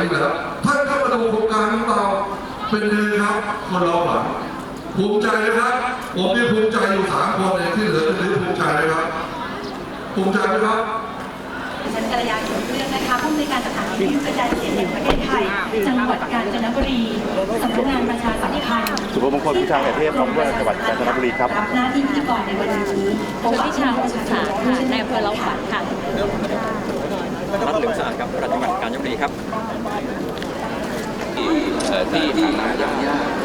อยู่แล้วท่านเข้ามาดูโครงการของเราเป็นไงครับคนเราหวังภูมิใจนะครับ ผมมีภูมิใจอยู่สามคนเองที่เหลือจะมีภูมิใจไหมครับภูมิใจไหมครับฉันกัลยาเขียวเรื่องนะคะผู้อำนวยการสถานีวิทยุกระจายเสียงแห่งประเทศไทย จังหวัดกาญจนบุรีสำนักงานประชาสัมพันธ์สุภมงคลพิชาเหตุเทพรองผู้ว่าจังหวัดกาญจนบุรีครับรับหน้าที่พิธีกรในวันนี้ผมวิชาอุตสาหค่ะในอำเภอเล้าขวัญค่ะรัฐเหลืองสะอาดครับประหลัดจังหวัดกาญจนบุรีครับ ที่เอ่อที่ที่หายาก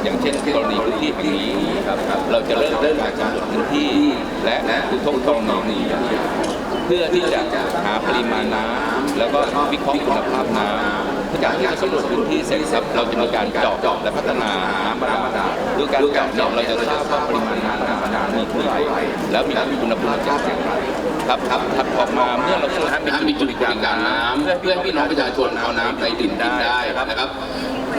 อย่างเช่นกรณีพื้นที่แห่งนี้ครับเราจะเริ่มเริ่มจากการลดพื้นที่ และและคือทบทวนนองนี้เพื่อที่จะหาปริมาณน้ำแล้วก็วิเคราะห์คุณภาพน้ำจากที่เราสำรวจพื้นที่เสร็จครับเราจะมีการเจาะเจาะและพัฒนาน้ำบาดาลด้วยการเจาะเจาะเราจะทราบว่าปริมาณน้ำบาดาลมีเท่าไหร่แล้วมีคุณภาพอย่างไรครับครับถัดออกมาเมื่อเราเชื่อให้มีจุดกางน้ำเพื่อให้พี่น้องประชาชนเอาน้ำไปดื่มได้นะครับ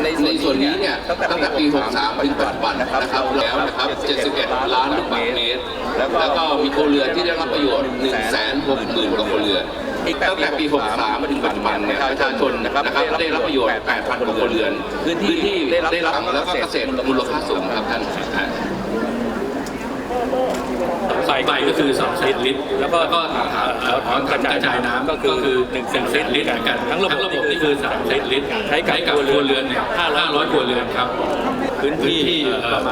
ในในส่วนนี้เนี่ยตั้งแต่ปี 63 ถึงปัจจุบันนะครับแล้วนะครับ 71 ล้านลูกบาศก์เมตร แล้วก็มีครัวเรือนที่ได้รับประโยชน์ 1 6 0 0 0 0กว่าครัวเรือนอีกตั้งแต่ปี 63 มาถึงปัจจุบันเนี่ยประชาชนนะครับได้รับประโยชน์ 8,000กว่าครัวเรือนพื้นที่ที่ได้รับแล้วก็เกษตรมูลค่าสูงครับท่าน ใส่ไปก็คือ2ลิตรแล้วก็ก็แล้วถอนกระจายน้ำก็คือคือ1เซนลิตรกันทั้งระบบนี่คือ3ลิตรใช้กับครัวเรือนเนี่ย500ครัวเรือนครับ พื้นที่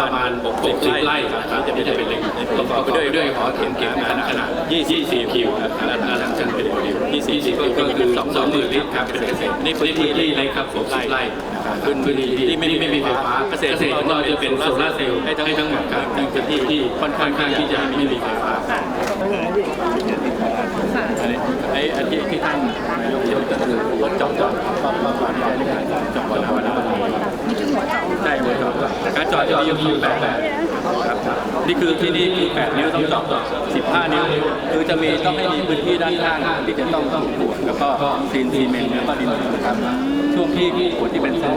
ประมาณ60ไร่ครับจะไม่ใช่เป็นเล็กประกอบไปด้วยด้วยหอเข็มเก็บน้ำขนาด24คิวครับอันนั้นจะเป็น24คิวก็คือ20,000ลิตรครับเป็นเกษตรนี่พื้นที่ที่เล็กครับ60ไร่นะครับพื้นที่ที่ไม่ไม่มีไฟฟ้าเกษตรของเราจะเป็นโซลาร์เซลล์ให้ทั้งให้ทั้งหมดครับทั้งพื้นที่ที่ค่อนข้างที่จะไม่มีไฟฟ้าไอ้อันที่ที่ท่านนายกยกก็คือรถจอดจอดก็ก็ความใช้ในการจอดบ่อน้ำบ่อน้ำใช่หัวจอด การจอดจะมีอยู่แปดแบบครับนี่คือที่นี่มีแปดนิ้วต้องจอดสิบห้านิ้ว คือจะมีต้องให้มีพื้นที่ด้านข้างที่จะต้องต้องขวดแล้วก็ซีนซีเมนต์แล้วก็ดินครับช่วงที่ที่ขวดที่เป็นเส้น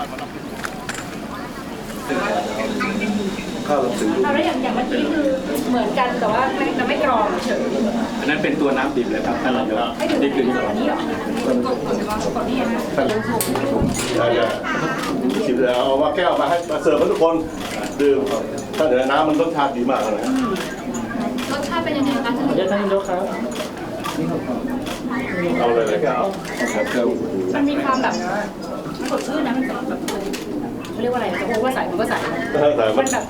าแล้วอย่างอย่างเมื่อกี้คือเหมือนกันแต่ว่าไม่จะไม่กรองเฉยอันนั้นเป็นตัวน้ำดิบเลยครับท่านนายกไม่ถึงนี่คืออันนี้เหรอกดกดกดนี่นะใช่ๆฉีดแล้วเอาว่าแก้วมาให้มาเสิร์ฟให้ทุกคนดื่มถ้าเดี๋ยวน้ำมันรสชาติดีมากเลยรสชาติเป็นยังไงคะท่านเดี๋ยวท่านนายกครับเอาเลยเลยแก้วมันมีความแบบมัน สดชื่นนะมันแบบเขาเรียกว่าอะไรจะพูดว่าใสมันก็ใสแต่มันมันแบบ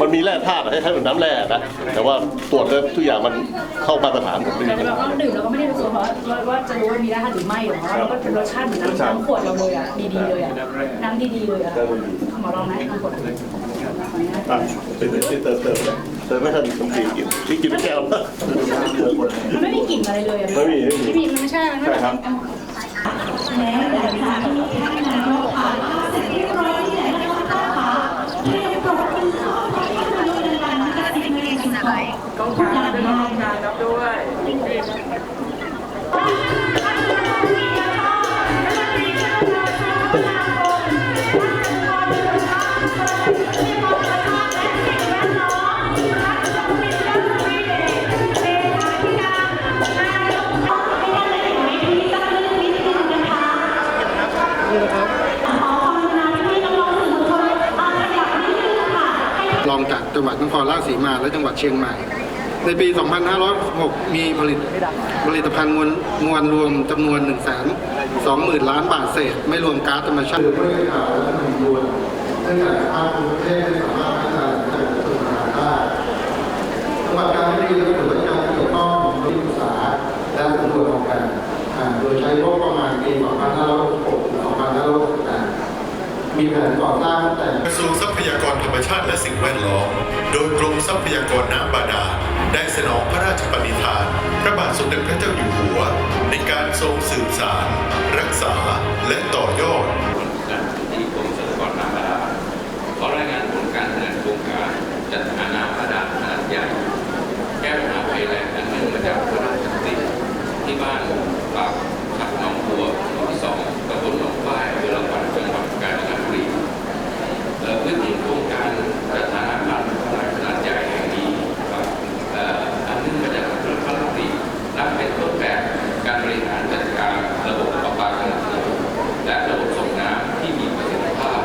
มันมีแร่ธาตุให้ให้เหมือนน้ำแร่นะ แต่ว่าตรวจแล้วทุกอย่างมันเข้ามาตรฐานหมดเลยแต่แบบว่าดื่มแล้วก็ไม่ได้รู้สึกว่าว่าจะรู้ว่ามีได้หรือไม่หรอกแล้วก็เป็นรสชาติเหมือนน้ำน้ำขวดเราเลยอะดีๆเลยอะน้ำดีๆเลยอะหมอลองไหมน้ำขวดอะเป็นที่เติมเติมเติมไม่ทันสมศรีกินที่กินแก้ว มันไม่มีกลิ่นอะไรเลยอะไม่มีไม่มีไม่มีมันไม่ใช่มันไม่ใช่ครับ แล้วหลังจากที่ท่านนายก สีมาและจังหวัดเชียงใหม่ ในปี 2506 มีผลิตผลิตภัณฑ์มวลมวลรวมจำนวน 1 2 0 0 0 0 ล้านบาทเศษ ไม่รวมก๊าซธรรมชาติไม่ได้ข่าวและหนึ่งรวมเนื่องจากภาคภูมิประเทศไม่สามารถพัฒนาจากกรรวงการได้จังหวัดกาญจนบุรีและส่วนราชการที่เกี่ยวข้องที่ปรึกษาและสำรวจของกันโดยใช้งบประมาณปี 2566 มีแผนก่อสร้างแต่กระทรวงทรัพยากรธรรมชาติและสิ่งแวดล้อม โดยกรมทรัพยากรน้ำบาดาลได้สนองพระราชปณิธาน พระบาทสมเด็จพระเจ้าอยู่หัว ในการทรงสืบสาร รักษาและต่อยอด ที่กรมทรัพยากรน้ำบาดาลขอรายงานผลการดำเนินโครงการจัดหาน้ำบาดาลขนาดใหญ่ แก้ปัญหาภัยแล้งอันเนื่องมาจากพระราชดำริที่บ้านปากชักหนองบัวหมู่ที่สองตำบลหนองฝ้ายอำเภอละวันจังหวัดกาญจนบุรีเอ่อพื้นที่โครงการจัดหาน้ำบาดาลขนาดใหญ่แห่งนี้ครับเอ่ออันเนื่องมาจากพระราชดำรินับเป็นต้นแบบการบริหารจัดการระบบประปาขนาดใหญ่และระบบส่งน้ำที่มีประสิทธิภาพ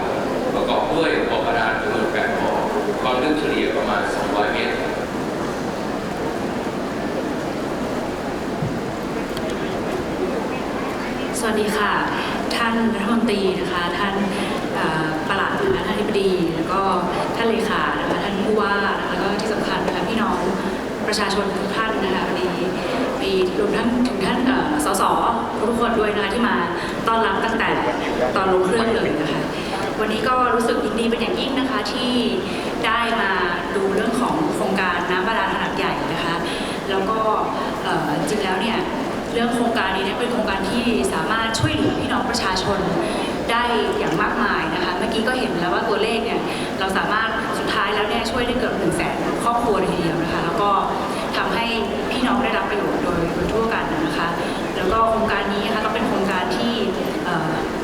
ประกอบด้วยบ่อบาดาลจำนวน8บ่อความลึกเฉลี่ยประมาณ 200 เมตร สวัสดีค่ะ ท่านรัฐมนตรีนะคะ ท่านเอ่อปลัดนะคะท่านอธิบดี แล้วก็ท่าน เลขานะคะท่านผู้ว่านะคะแล้วก็ที่สำคัญนะคะพี่น้องประชาชนทุกท่านนะคะวันนี้มีรวมทั้งถึงท่านสสทุกคนด้วยนะคะที่มาต้อนรับตั้งแต่ตอนลงเครื่องเลยนะคะวันนี้ก็รู้สึกยินดีเป็นอย่างยิ่งนะคะที่ได้มาดูเรื่องของโครงการน้ำบาดาลขนาดใหญ่นะคะ แล้วก็จริงแล้วเนี่ยเรื่องโครงการนี้เนี่ยเป็นโครงการที่สามารถช่วยเหลือพี่น้องประชาชนได้อย่างมากมายนะคะ เมื่อกี้ก็เห็นแล้วว่าตัวเลขเนี่ยเราสามารถ ช่วยได้เกือบหนึ่งแสนครอบครัวเลยทีเดียวนะคะ แล้วก็ทำให้พี่น้องได้รับประโยชน์โดยโดยทั่วกันนะคะ แล้วก็โครงการนี้นะคะก็เป็นโครงการที่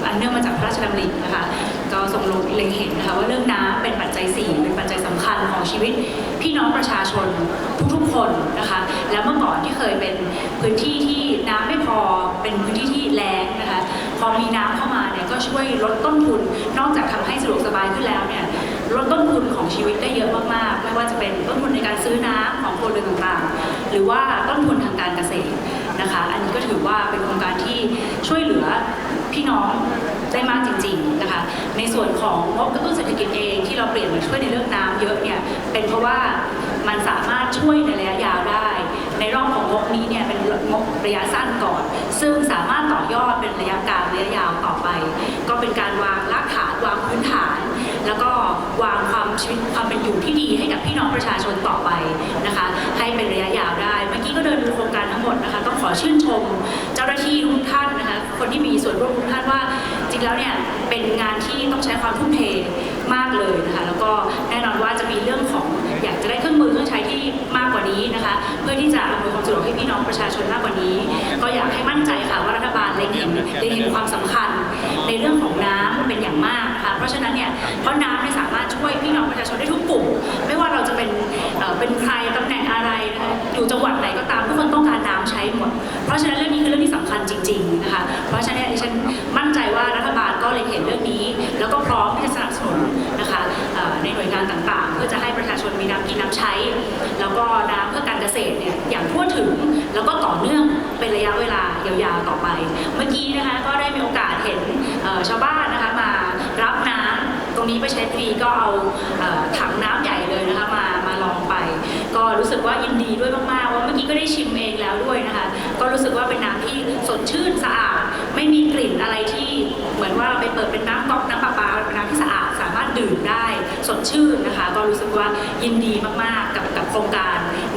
อันเนื่องมาจากพระราชดำรินะคะก็ทรงลงเล็งเห็นนะคะว่าเรื่องน้ำเป็นปัจจัยสี่เป็นปัจจัยสำคัญของชีวิตพี่น้องประชาชนทุกๆคนนะคะ แล้วเมื่อก่อนที่เคยเป็นพื้นที่ที่น้ำไม่พอเป็นพื้นที่ที่แล้งนะคะพอมีน้ำเข้ามาเนี่ยก็ช่วยลดต้นทุนนอกจากทำให้สะดวกสบายขึ้นแล้วเนี่ย ลดต้นทุนของชีวิตได้เยอะมากๆ ไม่ว่าจะเป็นต้นทุนในการซื้อน้ำของครเรือนต่างๆ หรือว่าต้นทุนทางการเกษตรนะคะ อันนี้ก็ถือว่าเป็นโครงการที่ช่วยเหลือพี่น้องได้มากจริงๆนะคะ ในส่วนของงบกระตุ้นเศรษฐกิจเองที่เราเปลี่ยนมาช่วยในเรื่องน้ำเยอะเนี่ยเป็นเพราะว่ามันสามารถช่วยในระยะยาวได้ ในรอบของงบนี้เนี่ยเป็นงบระยะสั้นก่อน ซึ่งสามารถต่อยอดเป็นระยะกลางระยะยาวต่อไป ก็เป็นการวางรากฐานวางพื้นฐาน แล้วก็วางความชีวิตความเป็นอยู่ที่ดีให้กับพี่น้องประชาชนต่อไปนะคะ ให้เป็นระยะยาวได้ เมื่อกี้ก็เดินดูโครงการทั้งหมดนะคะ ต้องขอชื่นชมเจ้าหน้าที่ทุกท่านนะคะ คนที่มีส่วนร่วมทุกท่านว่า จริงแล้วเนี่ยเป็นงานที่ต้องใช้ความทุ่มเทมากเลยนะคะ แล้วก็แน่นอนว่าจะมีเรื่องของ จะได้เครื่องมือเครื่องใช้ที่มากกว่านี้นะคะ เพื่อที่จะอำนวยความสะดวกให้พี่น้องประชาชนมากกว่านี้ ก็อยากให้มั่นใจค่ะว่ารัฐบาลเล็งเห็นเล็งเห็นความสำคัญในเรื่องของน้ำเป็นอย่างมากนะคะเพราะฉะนั้นเนี่ยเพราะน้ำเนี่ยสามารถช่วยพี่น้องประชาชนได้ทุกกลุ่มไม่ว่าเราจะเป็นเอ่อเป็นใครตำแหน่งอะไรนะคะอยู่จังหวัดไหนก็ตามทุกคนต้องการน้ำใช้หมด เพราะฉะนั้นเรื่องนี้คือเรื่องที่สำคัญจริง ๆนะคะ เพราะฉะนั้นดิฉันมั่นใจว่ารัฐบาลก็เล็งเห็นเรื่องนี้ แล้วก็พร้อมที่จะสนับสนุนนะคะเอ่อในหน่วยงานต่างๆเพื่อจะให้ประชาชนมีน้ำกินน้ำใช้ แล้วก็น้ำเพื่อการเกษตรเนี่ยอย่างทั่วถึงแล้วก็ต่อเนื่องเป็นระยะเวลายาวๆต่อไป เมื่อกี้นะคะก็ได้มีโอกาสเห็นชาวบ้านนะคะมารับน้ำตรงนี้ไปใช้ฟรีก็เอาถังน้ำใหญ่เลยนะคะมามาลองไป ก็รู้สึกว่ายินดีด้วยมากๆว่าเมื่อกี้ก็ได้ชิมเองแล้วด้วยนะคะก็รู้สึกว่าเป็นน้ำที่สดชื่นสะอาดไม่มีกลิ่นอะไรที่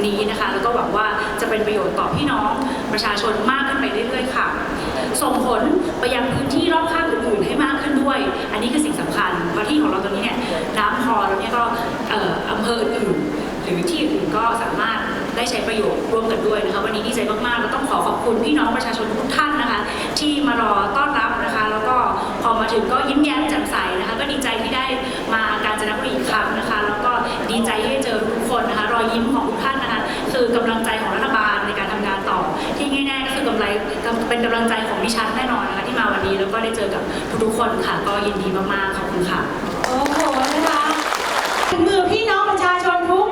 นี้นะคะ แล้วก็หวังว่าจะเป็นประโยชน์ต่อพี่น้องประชาชนมากขึ้นไปเรื่อยๆค่ะ ส่งผลไปยังพื้นที่รอบข้างอื่นๆให้มากขึ้นด้วย อันนี้คือสิ่งสำคัญเพราะที่ของเราตรงนี้เนี่ยน้ำพอแล้วเนี่ยก็อำเภออื่นหรือที่อื่นก็สามารถได้ใช้ประโยชน์ร่วมกันด้วยนะคะวันนี้ดีใจมากๆแล้วต้องขอขอบคุณพี่น้องประชาชนทุกท่านนะคะ ที่มารอต้อนรับนะคะ แล้วก็พอมาถึงก็ยิ้มแย้มแจ่มใสนะคะ ก็ดีใจที่ได้มาการจนบุรีอีกครั้งนะคะ แล้วก็ดีใจที่ได้เจอ คนนะคะรอยยิ้มของทุกท่านนะคะคือกำลังใจของรัฐบาลในการทำงานต่อ ที่แน่ๆก็คือกำไรเป็นกำลังใจของดิฉันแน่นอนนะคะที่มาวันนี้แล้วก็ได้เจอกับทุกๆคนค่ะ ก็ยินดีมากๆขอบคุณค่ะโอ้โหนะคะถึงมือพี่น้องประชาชนทุก